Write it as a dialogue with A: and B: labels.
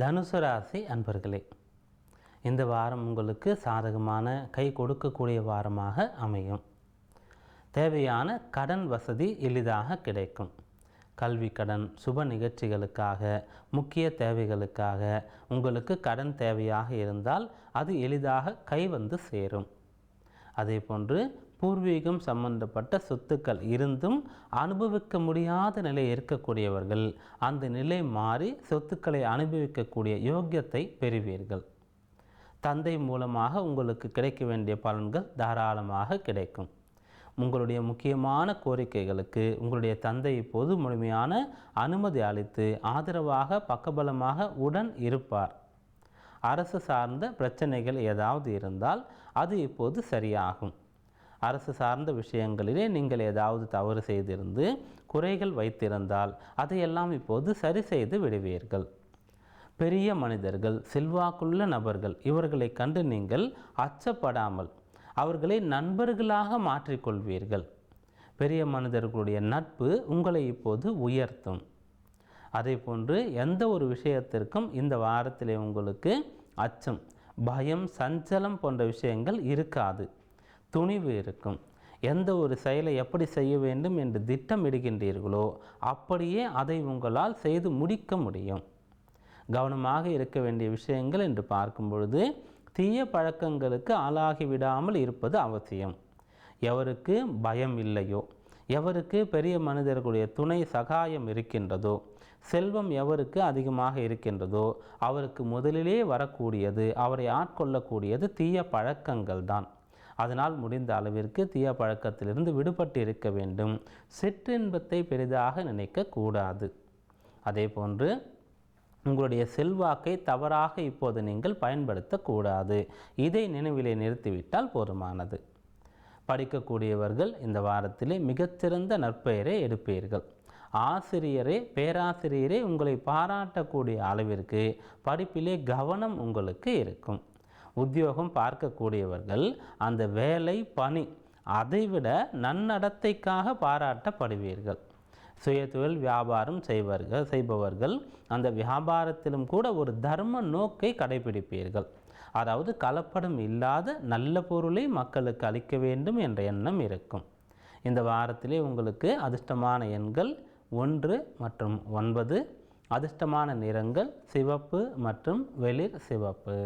A: தனுசு ராசி அன்பர்களே இந்த வாரம் உங்களுக்கு சாதகமான கை கொடுக்கக்கூடிய வாரமாக அமையும். தேவையான கடன் வசதி எளிதாக கிடைக்கும். கல்வி கடன் சுப நிகழ்ச்சிகளுக்காக முக்கிய தேவைகளுக்காக உங்களுக்கு கடன் தேவையாக இருந்தால் அது எளிதாக கை வந்து சேரும். அதே போன்று பூர்வீகம் சம்பந்தப்பட்ட சொத்துக்கள் இருந்தும் அனுபவிக்க முடியாத நிலை இருக்கக்கூடியவர்கள். அந்த நிலை மாறி சொத்துக்களை அனுபவிக்கக்கூடிய யோக்கியத்தை பெறுவீர்கள். தந்தை மூலமாக உங்களுக்கு கிடைக்க வேண்டிய பலன்கள் தாராளமாக கிடைக்கும். உங்களுடைய முக்கியமான கோரிக்கைகளுக்கு உங்களுடைய தந்தை இப்போது முழுமையான அனுமதி அளித்து ஆதரவாக பக்கபலமாக உடன் இருப்பார். அரசு சார்ந்த பிரச்சனைகள் ஏதாவது இருந்தால் அது இப்போது சரியாகும். அரசு சார்ந்த விஷயங்களிலே நீங்கள் ஏதாவது தவறு செய்திருந்து குறைகள் வைத்திருந்தால் அதையெல்லாம் இப்போது சரி செய்து விடுவீர்கள். பெரிய மனிதர்கள் செல்வாக்குள்ள நபர்கள் இவர்களை கண்டு நீங்கள் அச்சப்படாமல் அவர்களை நண்பர்களாக மாற்றிக்கொள்வீர்கள். பெரிய மனிதர்களுடைய நட்பு உங்களை இப்போது உயர்த்தும். அதே போன்று எந்த ஒரு விஷயத்திற்கும் இந்த வாரத்திலே உங்களுக்கு அச்சம் பயம் சஞ்சலம் போன்ற விஷயங்கள் இருக்காது. துணிவு இருக்கும். எந்த ஒரு செயலை எப்படி செய்ய வேண்டும் என்று திட்டமிடுகின்றீர்களோ அப்படியே அதை உங்களால் செய்து முடிக்க முடியும். கவனமாக இருக்க வேண்டிய விஷயங்கள் என்று பார்க்கும் பொழுது தீய பழக்கங்களுக்கு ஆளாகி விடாமல் இருப்பது அவசியம். எவருக்கு பயம் இல்லையோ எவருக்கு பெரிய மனிதர்களுடைய துணை சகாயம் இருக்கின்றதோ செல்வம் எவருக்கு அதிகமாக இருக்கின்றதோ அவருக்கு முதலிலே வரக்கூடியது அவரை ஆட்கொள்ளக்கூடியது தீய பழக்கங்கள் தான் அதனால் முடிந்த அளவிற்கு தீய பழக்கத்திலிருந்து விடுபட்டு இருக்க வேண்டும் சிற்றின்பத்தை பெரிதாக நினைக்கக்கூடாது. அதே போன்று உங்களுடைய செல்வாக்கை தவறாக இப்போது நீங்கள் பயன்படுத்தக்கூடாது. இதை நினைவிலே நிறுத்திவிட்டால் போதுமானது. படிக்கக்கூடியவர்கள் இந்த வாரத்திலே மிகச்சிறந்த நற்பெயரை எடுப்பீர்கள். ஆசிரியரே பேராசிரியரே உங்களை பாராட்டக்கூடிய அளவிற்கு படிப்பிலே கவனம் உங்களுக்கு இருக்கும். உத்தியோகம் பார்க்கக்கூடியவர்கள் அந்த வேலை பணி அதைவிட நன்னடத்தைக்காக பாராட்டப்படுவீர்கள். சுயதொழில் வியாபாரம் செய்வர்கள் செய்பவர்கள் அந்த வியாபாரத்திலும் கூட ஒரு தர்ம நோக்கை கடைபிடிப்பீர்கள். அதாவது கலப்படம் இல்லாத நல்ல பொருளை மக்களுக்கு அளிக்க வேண்டும் என்ற எண்ணம் இருக்கும். இந்த வாரத்திலே உங்களுக்கு அதிர்ஷ்டமான எண்கள் ஒன்று மற்றும் ஒன்பது அதிர்ஷ்டமான நிறங்கள் சிவப்பு மற்றும் வெளிர் சிவப்பு.